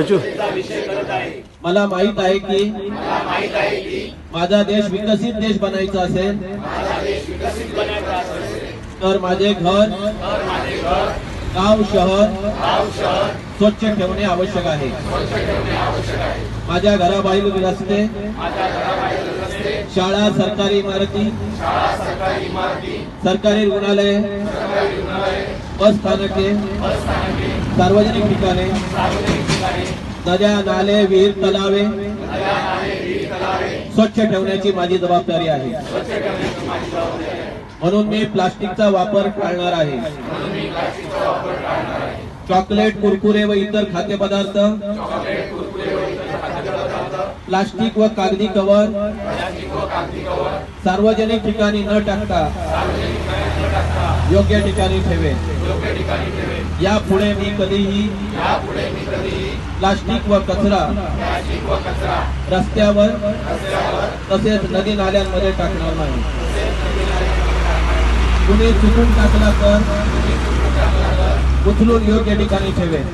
सचिव मला माहीत आहे की माझा देश विकसित देश बनायचा असेल तर माझे घर गाव शहर स्वच्छ ठेवणे आवश्यक आहे. माझ्या घराबाहेर रस्ते शाळा सरकारी इमारती सरकारी रुग्णालय बस स्थानके सार्वजनिक ठिकाणे नद्या नाले विहीर तलावे स्वच्छ ठेवण्याची माझी जबाबदारी आहे. म्हणून मी प्लास्टिकचा वापर टाळणार आहे. चॉकलेट कुरकुरे व इतर खाद्यपदार्थ प्लास्टिक व कागदी कवर. सार्वजनिक ठिकाणी न टाकता योग्य ठिकाणी ठेवेन. यापुढे मी कधीही प्लास्टिक व कचरा रस्त्यावर तसेच नदी नाल्यांमध्ये टाकणार नाही. कुणी चुकून टाकला तर उचलून योग्य ठिकाणी ठेवेन.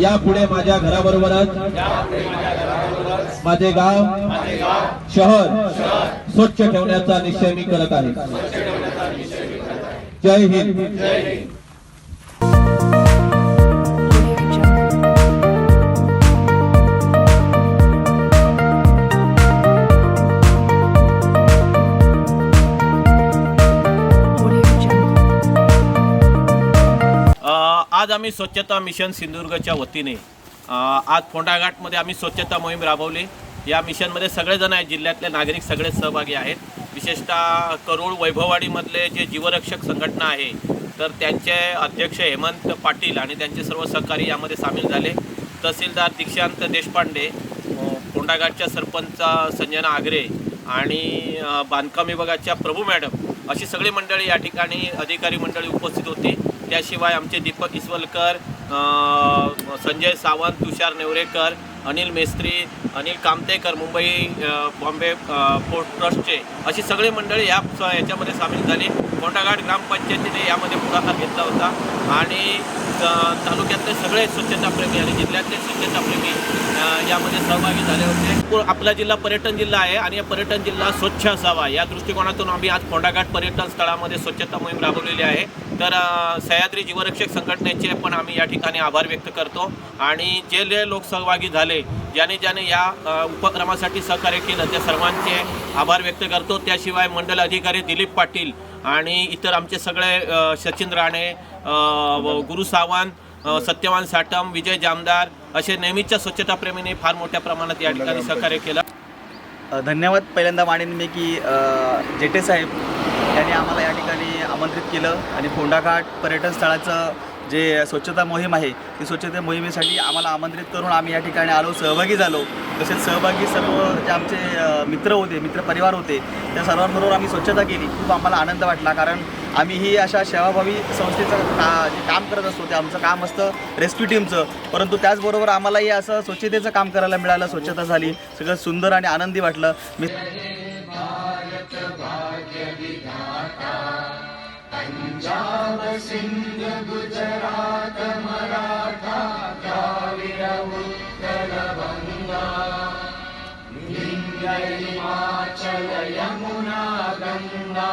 यापुढे माझ्या घराबरोबरच माझे गाव शहर स्वच्छ ठेवण्याचा निश्चय मी करत आहे. जय हिंद. आज आम्ही स्वच्छता मिशन सिंधुदुर्गच्या वतीने आज फोंडाघाटमध्ये आम्ही स्वच्छता मोहीम राबवली. या मिशनमध्ये सगळेजण आहेत जिल्ह्यातले नागरिक सगळे सहभागी आहेत. विशेषतः करोड वैभववाडीमधले जे जीवरक्षक संघटना आहे तर त्यांचे अध्यक्ष हेमंत पाटील आणि त्यांचे सर्व सहकारी यामध्ये सामील झाले. तहसीलदार दीक्षांत देशपांडे फोंडाघाटच्या सरपंच संजना आगरे आणि बांधकाम विभागाच्या प्रभू मॅडम अशी सगळी मंडळी या ठिकाणी अधिकारी मंडळी उपस्थित होती. त्याशिवाय आमचे दीपक इसवलकर संजय सावंत तुषार नेवरेकर अनिल मेस्त्री अनिल कामतेकर मुंबई बॉम्बे पोर्ट ट्रस्टचे अशी सगळी मंडळी या याच्यामध्ये सामील झाली. कोंडाघाट ग्रामपंचायतीने यामध्ये पुढाकार घेतला होता. आणि तालुक्यातले सगळे स्वच्छताप्रेमी आणि जिल्ह्यातले स्वच्छताप्रेमी यामध्ये सहभागी झाले होते. आपला जिल्हा पर्यटन जिल्हा आहे आणि या पर्यटन जिल्हा स्वच्छ असावा. या दृष्टिकोनातून आम्ही आज कोंडाघाट पर्यटन स्थळामध्ये स्वच्छता मोहीम राबवलेली आहे. तर सह्याद्री जीवरक्षक संघटनेचे पण आम्ही या ठिकाणी आभार व्यक्त करतो. आणि जे जे लोक सहभागी झाले ज्याने ज्याने या उपक्रमासाठी सहकार्य केलं त्या सर्वांचे आभार व्यक्त करतो. त्याशिवाय मंडल अधिकारी दिलीप पाटील आणि इतर आमचे सगळे सचिन राणे व गुरु सावंत सत्यवान साटम विजय जामदार असे नेहमीच्या स्वच्छताप्रेमीने फार मोठ्या प्रमाणात या ठिकाणी सहकार्य केलं. धन्यवाद पहिल्यांदा मानेन मी की अ, जेटे साहेब यांनी आम्हाला या ठिकाणी आमंत्रित केलं आणि फोंडाघाट पर्यटन स्थळाचं जे स्वच्छता मोहीम आहे ती स्वच्छता मोहिमेसाठी आम्हाला आमंत्रित करून आम्ही या ठिकाणी आलो सहभागी झालो. तसेच सहभागी सर्व जे आमचे मित्र होते मित्रपरिवार होते त्या सर्वांबरोबर आम्ही स्वच्छता केली. खूप आम्हाला आनंद वाटला कारण आम्ही ही अशा सेवाभावी संस्थेचं का जे काम करत असतो ते आमचं काम असतं रेस्क्यू टीमचं परंतु त्याचबरोबर आम्हालाही असं स्वच्छतेचं काम करायला मिळालं स्वच्छता झाली. सगळं सुंदर आणि आनंदी वाटलं. मी गुचरात मराठा काव्य उत्तर गङ्गा नियि माचल यमुना गङ्गा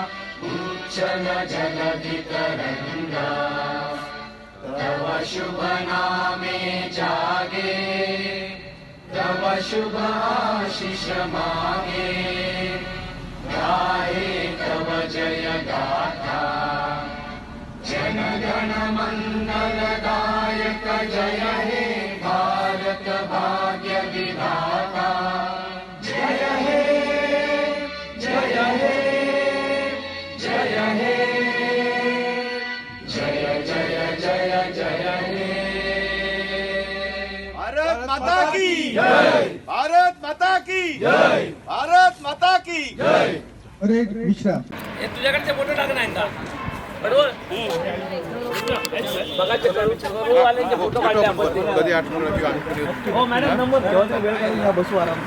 उच्चल जगति त तव शुभ नामे जागे तव शुभाशिष मागे भारत माता की जय। भारत माता की जय। भारत माता की जय। अरे मिश्रा। तुझ्याकडे फोटो टाक नाही का बरोबर? कधी आठवण हो वेळ काय बसू आराम